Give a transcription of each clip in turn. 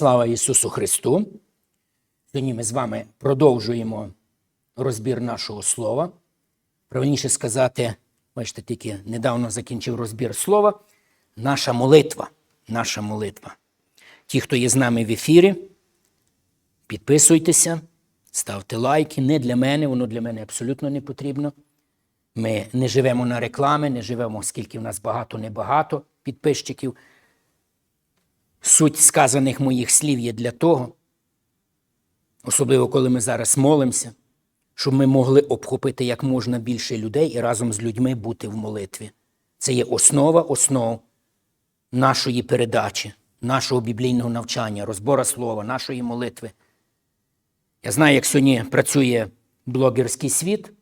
Слава Ісусу Христу! Сьогодні ми з вами продовжуємо розбір нашого слова. Правильніше сказати, бачите, тільки недавно закінчив розбір слова. Наша молитва. Наша молитва. Ті, хто є з нами в ефірі, підписуйтеся, ставте лайки. Не для мене, воно для мене абсолютно не потрібно. Ми не живемо на реклами, не живемо, скільки в нас багато-небагато підписчиків. Суть сказаних моїх слів є для того, особливо коли ми зараз молимося, щоб ми могли обхопити як можна більше людей і разом з людьми бути в молитві. Це є основа основ нашої передачі, нашого біблійного навчання, розбора слова, нашої молитви. Я знаю, як сьогодні працює блогерський світ,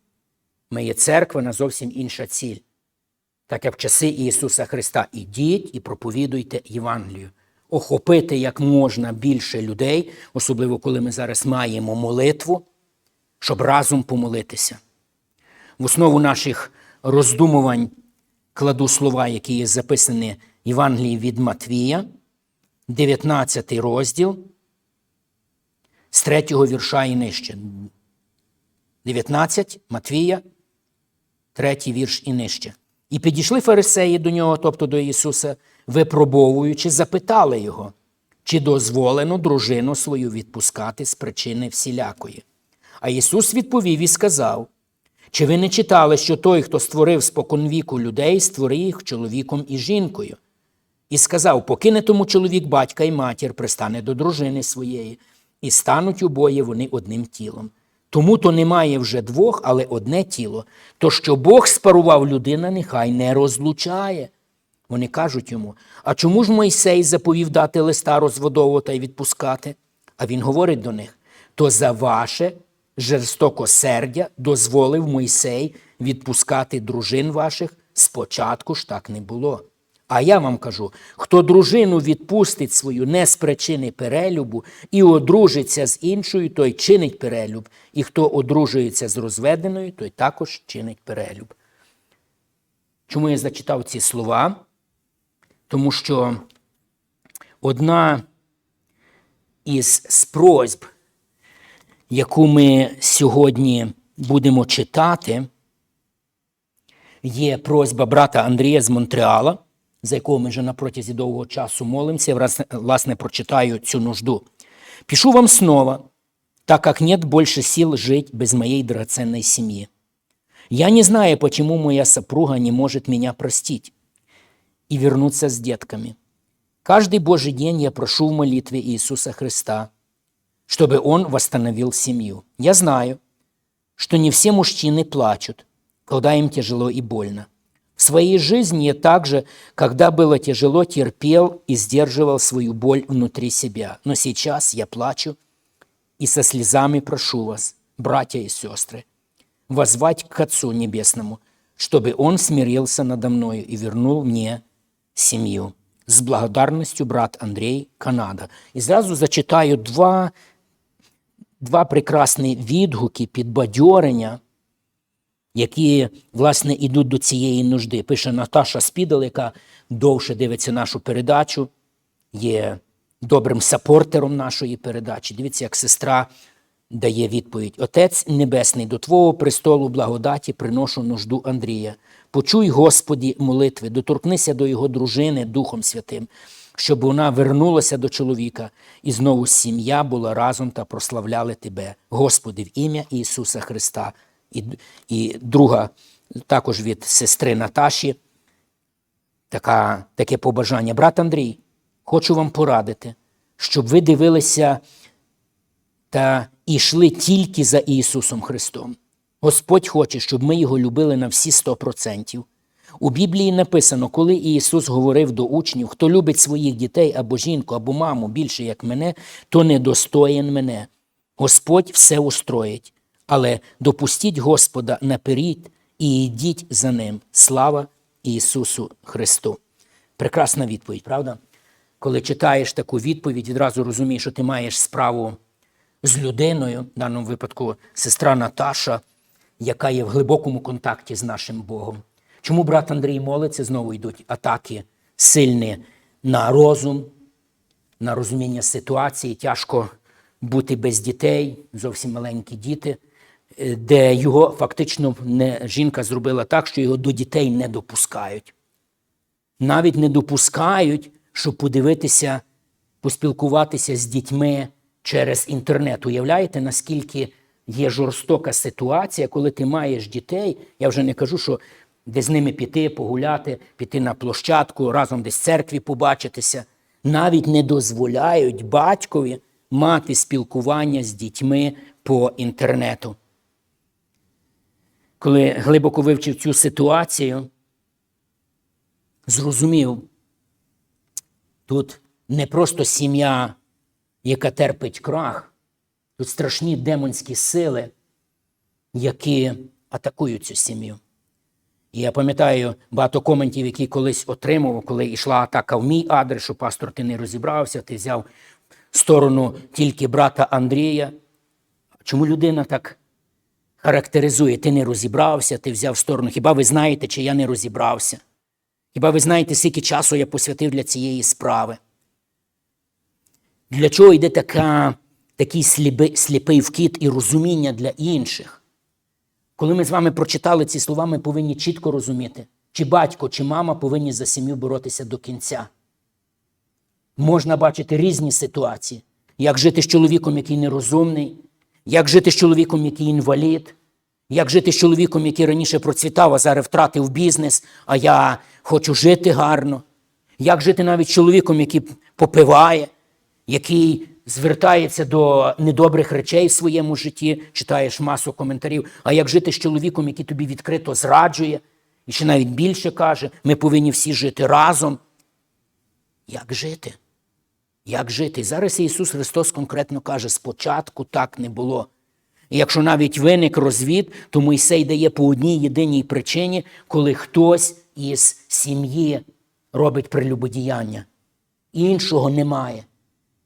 ми є церква на зовсім інша ціль. Так як в часи Ісуса Христа ідіть і проповідуйте Євангелію охопити як можна більше людей, особливо коли ми зараз маємо молитву, щоб разом помолитися. В основу наших роздумувань кладу слова, які є записані в Євангелії від Матвія, 19 розділ, з 3 вірша і нижче. 19 Матвія, 3 вірш і нижче. І підійшли фарисеї до нього, тобто до Ісуса, випробовуючи, запитали його, чи дозволено дружину свою відпускати з причини всілякої. А Ісус відповів і сказав: Чи ви не читали, що той, хто створив споконвіку людей, створив їх чоловіком і жінкою? І сказав: покине тому чоловік батька і матір, пристане до дружини своєї, і стануть обоє вони одним тілом. Тому то немає вже двох, але одне тіло. То, що Бог спарував людина, нехай не розлучає. Вони кажуть йому: а чому ж Мойсей заповів дати листа розводовувати і відпускати? А він говорить до них: то за ваше жорстокосердя дозволив Мойсей відпускати дружин ваших, спочатку ж так не було. А я вам кажу: хто дружину відпустить свою не з причини перелюбу і одружиться з іншою, той чинить перелюб, і хто одружується з розведеною, той також чинить перелюб. Чому я зачитав ці слова? Тому що одна із просьб, яку ми сьогодні будемо читати, є просьба брата Андрія з Монтреала, за якого ми вже на протязі довгого часу молимося, Я, власне, прочитаю цю нужду. Пишу вам снова, так как нет больше сил жить без моей драгоценной семьи. Я не знаю, почему моя супруга не может меня простить и вернуться с детками. Каждый Божий день я прошу в молитве Иисуса Христа, чтобы Он восстановил семью. Я знаю, что не все мужчины плачут, когда им тяжело и больно. В своей жизни я также, когда было тяжело, терпел и сдерживал свою боль внутри себя. Но сейчас я плачу и со слезами прошу вас, братья и сестры, возвать к Отцу Небесному, чтобы Он смирился надо мною и вернул мне сім'ю. З благодарністю брат Андрій Канада. І зразу зачитаю два, два прекрасні відгуки, підбадьорення, які, власне, йдуть до цієї нужди. Пише Наташа Спідал, яка довше дивиться нашу передачу, є добрим сапортером нашої передачі. Дивіться, як сестра дає відповідь: Отець Небесний, до Твого престолу благодаті приношу нужду Андрія. Почуй, Господі, молитви, доторкнися до його дружини Духом Святим, щоб вона вернулася до чоловіка, і знову сім'я була разом та прославляли Тебе, Господи, в ім'я Ісуса Христа. І, і друга, також від сестри Наташі, така, таке побажання. Брат Андрій, хочу вам порадити, щоб ви дивилися та йшли тільки за Ісусом Христом. Господь хоче, щоб ми його любили на всі 100%. У Біблії написано, коли Ісус говорив до учнів, хто любить своїх дітей або жінку, або маму більше, як мене, то недостоїн мене. Господь все устроїть, але допустіть Господа наперед і йдіть за ним. Слава Ісусу Христу. Прекрасна відповідь, правда? Коли читаєш таку відповідь, відразу розумієш, що ти маєш справу з людиною, в даному випадку сестра Наташа, яка є в глибокому контакті з нашим Богом. Чому брат Андрій молиться, знову йдуть атаки сильні на розум, на розуміння ситуації, тяжко бути без дітей, зовсім маленькі діти, е, де його фактично не, жінка зробила так, що його до дітей не допускають. Навіть не допускають, щоб подивитися, поспілкуватися з дітьми через інтернет. Уявляєте, наскільки є жорстока ситуація, коли ти маєш дітей. Я вже не кажу, що де з ними піти, погуляти, піти на площадку, разом десь в церкві побачитися. Навіть не дозволяють батькові мати спілкування з дітьми по інтернету. Коли глибоко вивчив цю ситуацію, зрозумів, тут не просто сім'я, яка терпить крах, тут страшні демонські сили, які атакують цю сім'ю. І я пам'ятаю багато коментів, які колись отримував, коли йшла атака в мій адрес, що пастор, ти не розібрався, ти взяв сторону тільки брата Андрія. Чому людина так характеризує? Ти не розібрався, ти взяв сторону. Хіба ви знаєте, чи я не розібрався? Хіба ви знаєте, скільки часу я посвятив для цієї справи? Для чого йде така, такий сліпий, сліпий вкид і розуміння для інших? Коли ми з вами прочитали ці слова, ми повинні чітко розуміти, чи батько, чи мама повинні за сім'ю боротися до кінця. Можна бачити різні ситуації, як жити з чоловіком, який нерозумний, як жити з чоловіком, який інвалід, як жити з чоловіком, який раніше процвітав, а зараз втратив бізнес, а я хочу жити гарно, як жити навіть з чоловіком, який попиває, який звертається до недобрих речей в своєму житті, читаєш масу коментарів, а як жити з чоловіком, який тобі відкрито зраджує, і ще навіть більше каже, ми повинні всі жити разом. Як жити? Як жити? Зараз Ісус Христос конкретно каже, спочатку так не було. І якщо навіть виник розвід, то Мойсей дає по одній єдиній причині, коли хтось із сім'ї робить прелюбодіяння. Іншого немає.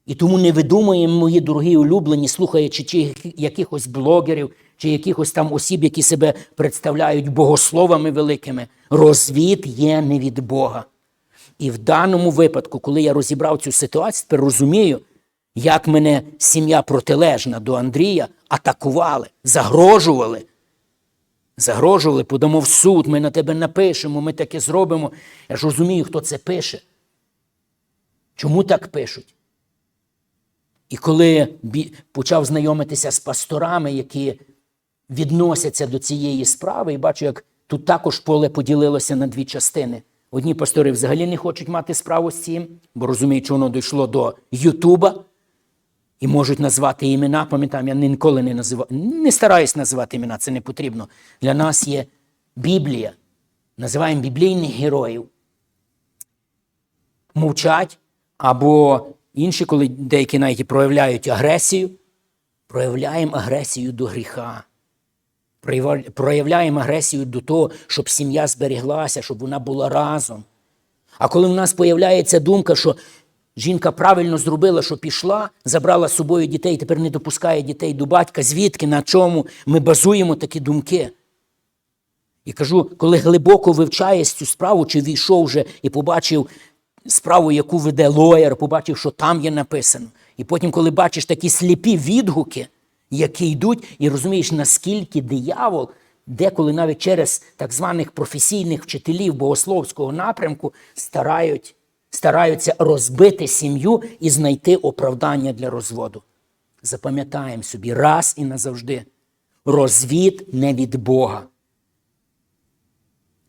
І тому не видумуємо, мої дорогі улюблені, слухаючи чи якихось блогерів, чи якихось там осіб, які себе представляють богословами великими. Розвід є не від Бога. І в даному випадку, коли я розібрав цю ситуацію, тепер розумію, як мене сім'я протилежна до Андрія атакували, загрожували. Загрожували, подамо в суд, ми на тебе напишемо, ми таке зробимо. Я ж розумію, хто це пише. Чому так пишуть? І коли почав знайомитися з пасторами, які відносяться до цієї справи, і бачу, як тут також поле поділилося на дві частини. Одні пастори взагалі не хочуть мати справу з цим, бо розуміють, що воно дійшло до Ютуба і можуть назвати імена. Пам'ятаю, я ніколи не називаю, не стараюсь називати імена, це не потрібно. Для нас є Біблія. Називаємо біблійних героїв. Мовчать або інші, коли деякі навіть проявляють агресію, проявляємо агресію до гріха. Проявляємо агресію до того, щоб сім'я зберіглася, щоб вона була разом. А коли в нас з'являється думка, що жінка правильно зробила, що пішла, забрала з собою дітей, тепер не допускає дітей до батька, звідки, на чому ми базуємо такі думки. І кажу, коли глибоко вивчаєш цю справу, чи війшов вже і побачив справу, яку веде лоєр, побачив, що там є написано. І потім, коли бачиш такі сліпі відгуки, які йдуть, і розумієш, наскільки диявол, деколи навіть через так званих професійних вчителів богословського напрямку старають, стараються розбити сім'ю і знайти оправдання для розводу. Запам'ятаємо собі раз і назавжди. Розвід не від Бога.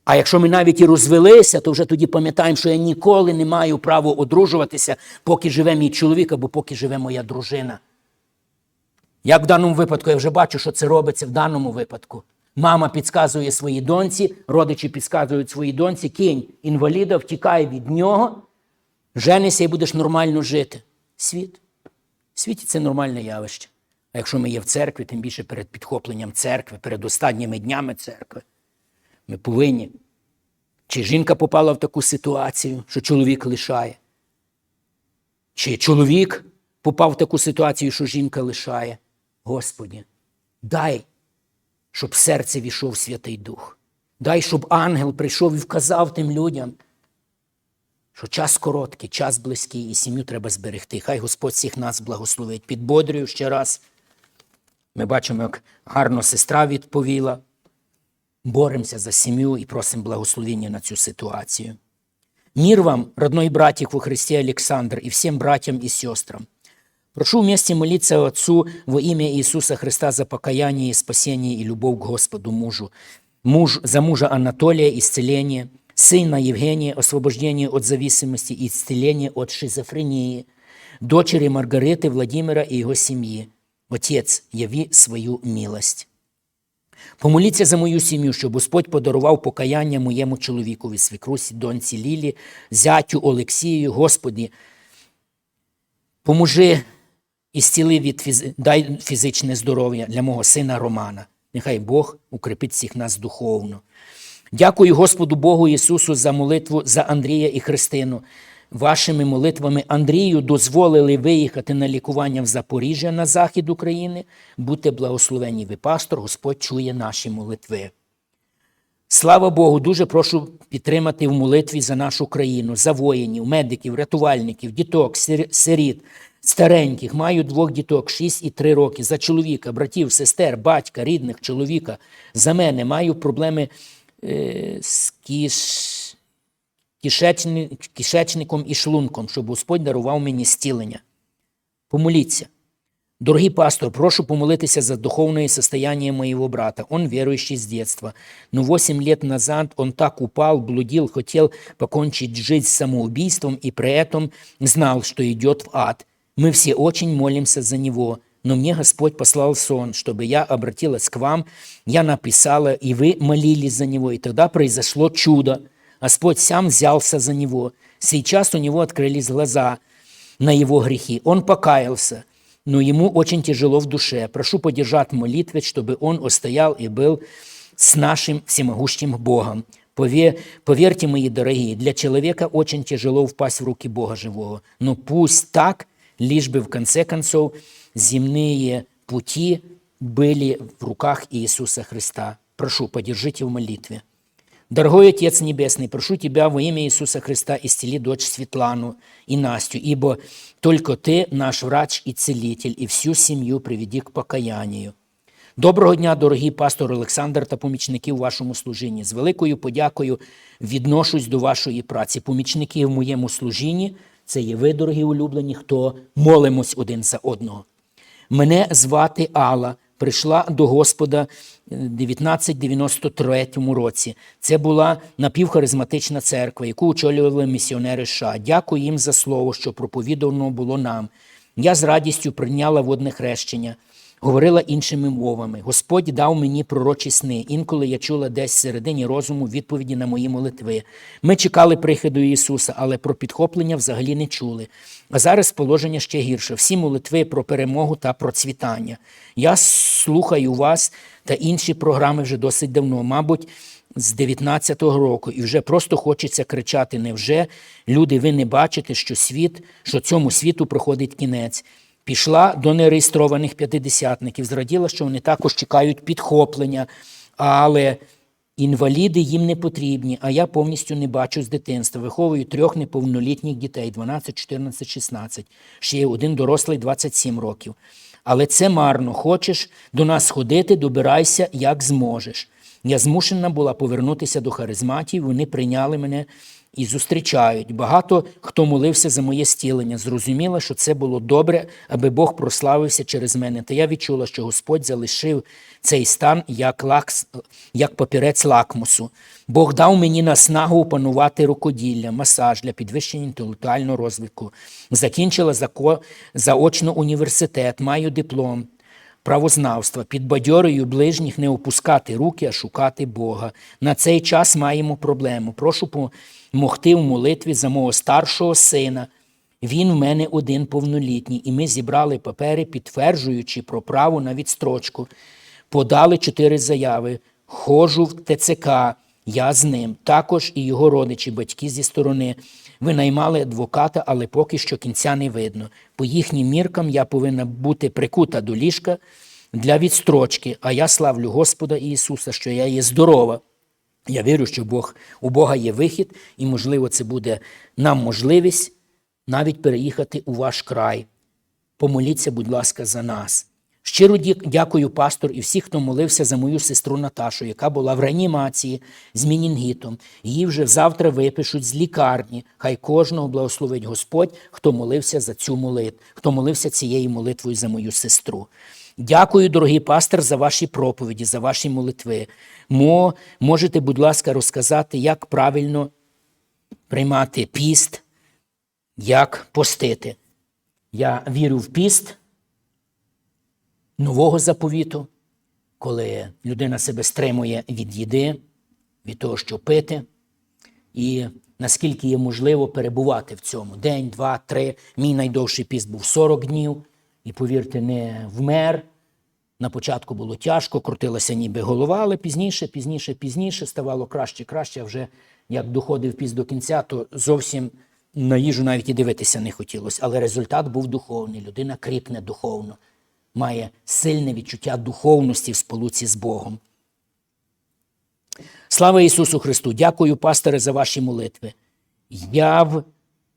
А якщо ми навіть і розвелися, то вже тоді пам'ятаємо, що я ніколи не маю права одружуватися, поки живе мій чоловік або поки живе моя дружина. Як в даному випадку, я вже бачу, що це робиться в даному випадку. Мама підказує своїй доньці, родичі підказують своїй доньці, кінь інваліда, втікай від нього, женися і будеш нормально жити. Світ. В світі це нормальне явище. А якщо ми є в церкві, тим більше перед підхопленням церкви, перед останніми днями церкви, ми повинні. Чи жінка попала в таку ситуацію, що чоловік лишає? Чи чоловік попав в таку ситуацію, що жінка лишає? Господі, дай, щоб в серце війшов Святий Дух. Дай, щоб ангел прийшов і вказав тим людям, що час короткий, час близький, і сім'ю треба зберегти. Хай Господь всіх нас благословить. Підбодрюю ще раз. Ми бачимо, як гарно сестра відповіла. Боремося за сім'ю і просимо благословення на цю ситуацію. Мир вам, родной братик во Христе Александр, и всем братьям и сестрам. Прошу вместе молиться Отцу во имя Иисуса Христа за покаяние и спасение и любовь к Господу мужу. Муж, за мужа Анатолия исцеление, сына Евгения освобождение от зависимости и исцеление от шизофрении, дочери Маргариты, Владимира и его семьи. Отец, яви свою милость. Помоліться за мою сім'ю, щоб Господь подарував покаяння моєму чоловікові, свекрусі, доньці Лілі, зятю Олексію, Господі. Поможи і зціли від фіз... дай фізичне здоров'я для мого сина Романа. Нехай Бог укріпить всіх нас духовно. Дякую Господу Богу Ісусу за молитву за Андрія і Христину. Вашими молитвами Андрію дозволили виїхати на лікування в Запоріжжя на захід України. Будьте благословені ви, пастор, Господь чує наші молитви. Слава Богу, дуже прошу підтримати в молитві за нашу країну, за воїнів, медиків, рятувальників, діток, сиріт, стареньких. Маю двох діток, 6 і 3 роки. За чоловіка, братів, сестер, батька, рідних, чоловіка. За мене маю проблеми е, з кіш кишечни... кишечником і шлунком, щоб Господь дарував мені стілення. Помоліться. Дорогий пастор, прошу помолитися за духовное состояние моего брата. Он верующий с детства. Но 8 лет назад он так упал, блудил, хотел покончить жизнь самоубийством и при этом знал, что идет в ад. Мы все очень молимся за него. Но мне Господь послал сон, чтобы я обратилась к вам. Я написала, и вы молились за него. И тогда произошло чудо. Господь сам взялся за него. Сейчас у него открылись глаза на его грехи. Он покаялся, но ему очень тяжело в душе. Прошу поддержать в молитве, чтобы он устоял и был с нашим всемогущим Богом. Пове- Поверьте, мои дорогие, для человека очень тяжело впасть в руки Бога живого. Но пусть так, лишь бы в конце концов земные пути были в руках Иисуса Христа. Прошу, поддержите в молитве. Дорогой Отец Небесный, прошу Тебя во имя Иисуса Христа исцели дочь Светлану и Настю, ибо только Ты наш врач и целитель, и всю семью приведи к покаянию. Доброго дня, дорогий пастор Олександр та помічники у вашому служінні. З великою подякою відношусь до вашої праці. Помічники в моєму служінні це є ви, дорогі улюблені, хто молимось один за одного. Мене звати Алла. Прийшла до Господа в 1993 році. Це була напівхаризматична церква, яку очолювали місіонери США. Дякую їм за слово, що проповідано було нам. Я з радістю прийняла водне хрещення, говорила іншими мовами. Господь дав мені пророчі сни. Інколи я чула десь всередині розуму відповіді на мої молитви. Ми чекали приходу Ісуса, але про підхоплення взагалі не чули. А зараз положення ще гірше. Всі молитви про перемогу та процвітання. Я слухаю вас та інші програми вже досить давно, мабуть, з 19-го року, і вже просто хочеться кричати: невже люди, ви не бачите, що світ, що цьому світу проходить кінець? Пішла до нереєстрованих п'ятидесятників, зраділа, що вони також чекають підхоплення, але інваліди їм не потрібні, а я повністю не бачу з дитинства. Виховую трьох неповнолітніх дітей 12, 14, 16. Ще є один дорослий 27 років. Але це марно. Хочеш до нас ходити, добирайся, як зможеш. Я змушена була повернутися до харизматів, вони прийняли мене і зустрічають. Багато хто молився за моє стілення. Зрозуміла, що це було добре, аби Бог прославився через мене. Та я відчула, що Господь залишив цей стан як, лакс, як папірець лакмусу. Бог дав мені наснагу опанувати рукоділля, масаж для підвищення інтелектуального розвитку. Закінчила заочно університет, маю диплом правознавства, підбадьорюю ближніх не опускати руки, а шукати Бога. На цей час маємо проблему. Прошу помогти в молитві за мого старшого сина. Він в мене один повнолітній, і ми зібрали папери, підтверджуючи про право на відстрочку. Подали чотири заяви. Ходжу в ТЦК, я з ним. Також і його родичі, батьки зі сторони. Винаймали адвоката, але поки що кінця не видно. По їхнім міркам я повинна бути прикута до ліжка для відстрочки, а я славлю Господа Ісуса, що я є здорова. Я вірю, що Бог, у Бога є вихід, і, можливо, це буде нам можливість навіть переїхати у ваш край. Помоліться, будь ласка, за нас. Щиро дякую пастор і всіх, хто молився за мою сестру Наташу, яка була в реанімації з мінінгітом. Її вже завтра випишуть з лікарні. Хай кожного благословить Господь, хто молився за цю молитву, хто молився цією молитвою за мою сестру. Дякую, дорогий пастор, за ваші проповіді, за ваші молитви. Мо, можете, будь ласка, розказати, як правильно приймати піст, як постити. Я вірю в піст нового заповіту, коли людина себе стримує від їди, від того, що пити, і наскільки є можливо перебувати в цьому день, два, три. Мій найдовший піст був 40 днів, і повірте, не вмер. На початку було тяжко, крутилася ніби голова, але пізніше, пізніше, пізніше ставало краще, краще. А вже як доходив піс до кінця, то зовсім на їжу навіть і дивитися не хотілося. Але результат був духовний. Людина кріпне духовно, має сильне відчуття духовності в сполуці з Богом. Слава Ісусу Христу! Дякую, пасторе, за ваші молитви. Я в-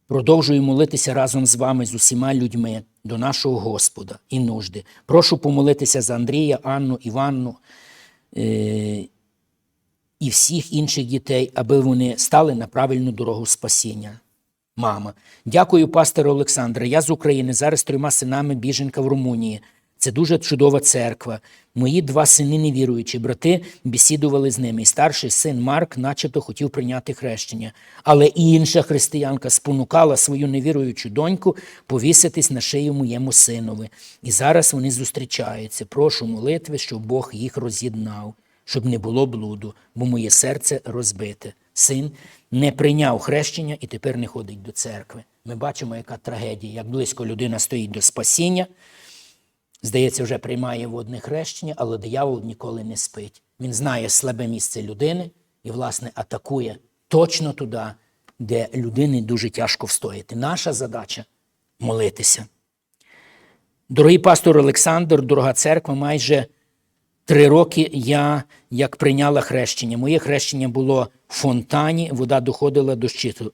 продовжую молитися разом з вами, з усіма людьми до нашого Господа і нужди. Прошу помолитися за Андрія, Анну, Іванну е- і всіх інших дітей, аби вони стали на правильну дорогу спасіння. Мама. Дякую, пастеру Олександре. Я з України, зараз трьома синами біженка в Румунії. Це дуже чудова церква. Мої два сини невіруючі, брати бесідували з ними. І старший син Марк, начебто, хотів прийняти хрещення. Але і інша християнка спонукала свою невіруючу доньку повіситись на шию моєму синові. І зараз вони зустрічаються. Прошу молитви, щоб Бог їх роз'єднав, щоб не було блуду, бо моє серце розбите. Син не прийняв хрещення і тепер не ходить до церкви. Ми бачимо, яка трагедія, як близько людина стоїть до спасіння. Здається, вже приймає водне хрещення, але диявол ніколи не спить. Він знає слабе місце людини і, власне, атакує точно туди, де людині дуже тяжко встояти. Наша задача молитися. Дорогий пастор Олександр, дорога церква, майже три роки я як прийняла хрещення. Моє хрещення було в фонтані, вода доходила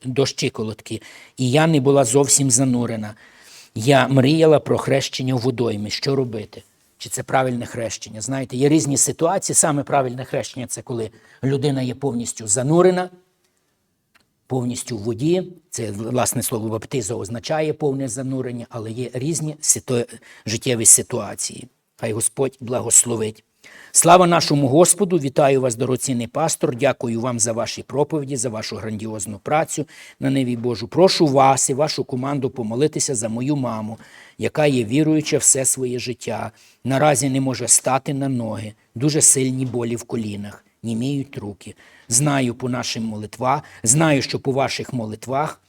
до щиколотки, і я не була зовсім занурена. Я мріяла про хрещення в водоймі. Що робити? Чи це правильне хрещення? Знаєте, є різні ситуації. Саме правильне хрещення це коли людина є повністю занурена, повністю в воді. Це власне слово баптизо означає повне занурення, але є різні життєві ситуації. Хай Господь благословить. Слава нашому Господу! Вітаю вас, дорогоцінний пастор. Дякую вам за ваші проповіді, за вашу грандіозну працю на Неві Божу. Прошу вас і вашу команду помолитися за мою маму, яка є віруюча все своє життя. Наразі не може стати на ноги, дуже сильні болі в колінах, німіють руки. Знаю по нашим молитвах, знаю, що по ваших молитвах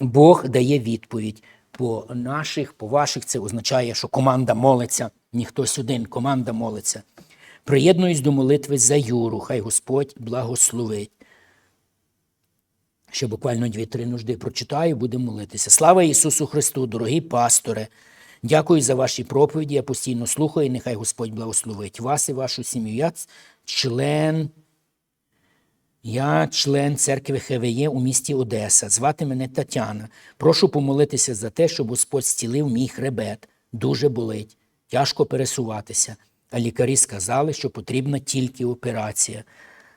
Бог дає відповідь. По наших, по ваших, це означає, що команда молиться, не хтось один, команда молиться. Приєднуюсь до молитви за Юру, хай Господь благословить. Ще буквально дві-три нужди прочитаю, будемо молитися. Слава Ісусу Христу, дорогі пасторе! Дякую за ваші проповіді. Я постійно слухаю, нехай Господь благословить вас і вашу сім'ю. Я член я член церкви ХВЄ у місті Одеса. Звати мене Тетяна. Прошу помолитися за те, щоб Господь зцілив мій хребет. Дуже болить, тяжко пересуватися. Лікарі сказали, що потрібна тільки операція,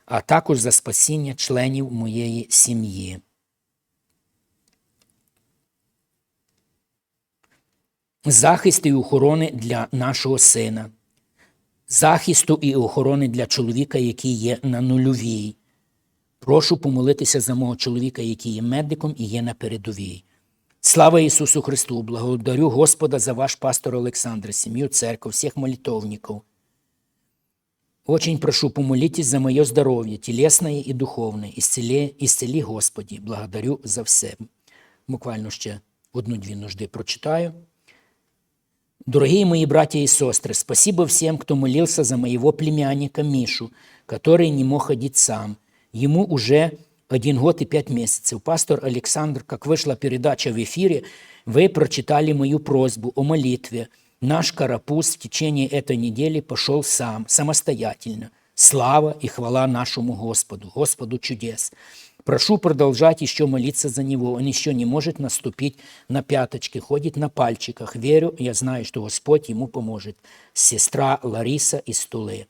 а також за спасіння членів моєї сім'ї. Захист і охорони для нашого сина. Захисту і охорони для чоловіка, який є на нульовій. Прошу помолитися за мого чоловіка, який є медиком і є на передовій. Слава Ісусу Христу! Благодарю Господа за ваш пастор Олександр, семью, церковь, всех молитовников. Очень прошу, помолитесь за мое здоровье, телесное и духовное. Исцели, исцели Господи. Благодарю за все. Буквально ще одну-дві нужди прочитаю. Дорогие мои братья и сестры, спасибо всем, кто молился за моего племянника Мишу, который не мог ходить сам. Ему уже один год и пять месяцев. Пастор Александр, как вышла передача в эфире, вы прочитали мою просьбу о молитве. Наш карапуз в течение этой недели пошел сам, самостоятельно. Слава и хвала нашему Господу, Господу чудес. Прошу продолжать еще молиться за него. Он еще не может наступить на пяточки, ходит на пальчиках. Верю, я знаю, что Господь ему поможет. Сестра Лариса из Тули.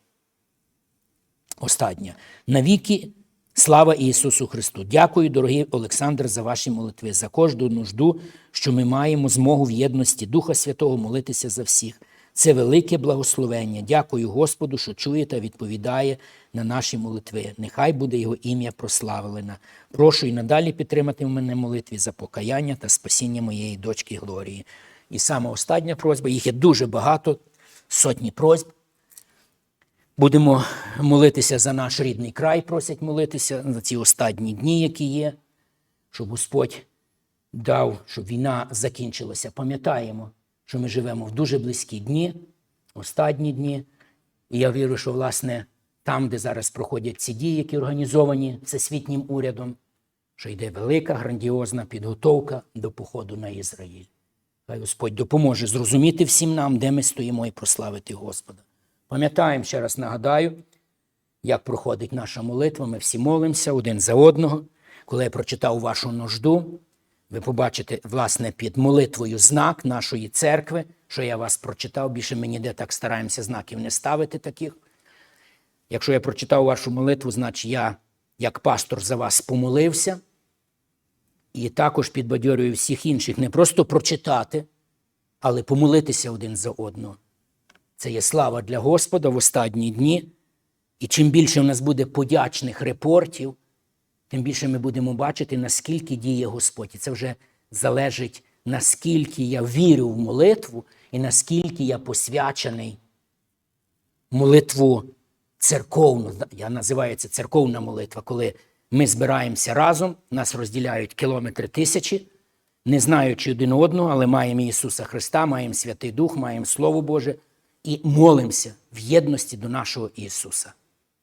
Остання. Навіки слава Ісусу Христу. Дякую, дорогий Олександр, за ваші молитви, за кожну нужду, що ми маємо змогу в єдності Духа Святого молитися за всіх. Це велике благословення. Дякую Господу, що чує та відповідає на наші молитви. Нехай буде Його ім'я прославлене. Прошу і надалі підтримати в мене молитві за покаяння та спасіння моєї дочки Глорії. І саме остання просьба, їх є дуже багато, сотні просьб. Будемо молитися за наш рідний край, просять молитися за ці останні дні, які є, щоб Господь дав, щоб війна закінчилася. Пам'ятаємо, що ми живемо в дуже близькі дні, останні дні. І я вірю, що, власне, там, де зараз проходять ці дії, які організовані всесвітнім урядом, що йде велика грандіозна підготовка до походу на Ізраїль. Хай Господь допоможе зрозуміти всім нам, де ми стоїмо, і прославити Господа. Пам'ятаємо, ще раз нагадаю, як проходить наша молитва. Ми всі молимося один за одного. Коли я прочитав вашу нужду, ви побачите, власне, під молитвою знак нашої церкви, що я вас прочитав. Більше ми ніде так стараємося знаків не ставити таких. Якщо я прочитав вашу молитву, значить я, як пастор, за вас помолився. І також підбадьорюю всіх інших не просто прочитати, але помолитися один за одного. Це є слава для Господа в останні дні. І чим більше в нас буде подячних репортів, тим більше ми будемо бачити, наскільки діє Господь. І це вже залежить, наскільки я вірю в молитву і наскільки я посвячений молитву церковну. Я називаю це церковна молитва, коли ми збираємося разом, нас розділяють кілометри тисячі, не знаючи один одного, але маємо Ісуса Христа, маємо Святий Дух, маємо Слово Боже і молимося в єдності до нашого Ісуса.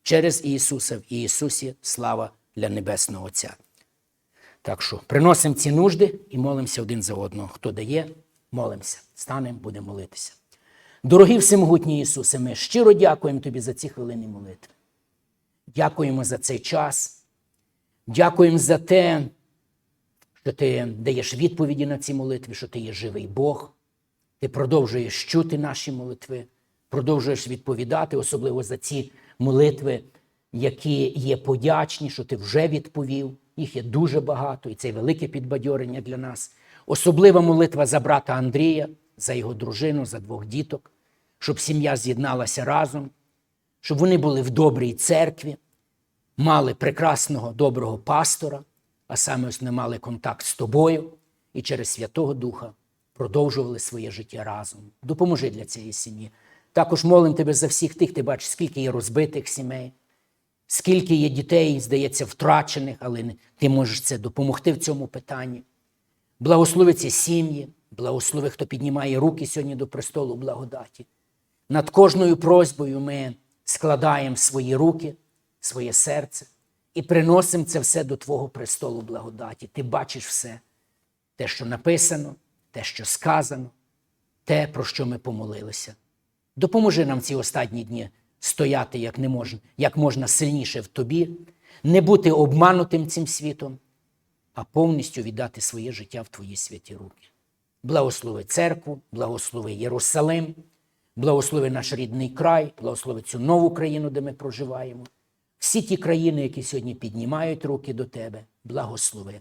Через Ісуса в Ісусі слава для Небесного Отця. Так що приносимо ці нужди і молимося один за одного. Хто дає, молимося. Станемо, будемо молитися. Дорогий всемогутній Ісусе, ми щиро дякуємо Тобі за ці хвилини молитви. Дякуємо за цей час. Дякуємо за те, що ти даєш відповіді на ці молитви, що ти є живий Бог. Ти продовжуєш чути наші молитви, продовжуєш відповідати, особливо за ці молитви, які є подячні, що ти вже відповів. Їх є дуже багато, і це велике підбадьорення для нас. Особлива молитва за брата Андрія, за його дружину, за двох діток, щоб сім'я з'єдналася разом, щоб вони були в добрій церкві, мали прекрасного доброго пастора, а саме ось не мали контакт з тобою і через Святого Духа продовжували своє життя разом. Допоможи для цієї сім'ї. Також молим тебе за всіх тих, ти бачиш, скільки є розбитих сімей, скільки є дітей, здається, втрачених, але ти можеш це допомогти в цьому питанні. Благослови ці сім'ї, благослови, хто піднімає руки сьогодні до престолу благодаті. Над кожною просьбою ми складаємо свої руки, своє серце і приносимо це все до Твого престолу благодаті. Ти бачиш все, те, що написано, те, що сказано, те, про що ми помолилися. Допоможи нам ці останні дні стояти як, не можна, як можна сильніше в тобі, не бути обманутим цим світом, а повністю віддати своє життя в Твої святі руки. Благослови церкву, благослови Єрусалим, благослови наш рідний край, благослови цю нову країну, де ми проживаємо. Всі ті країни, які сьогодні піднімають руки до Тебе, благослови.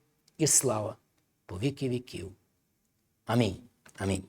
і слава по віки віків. Амінь. Амінь.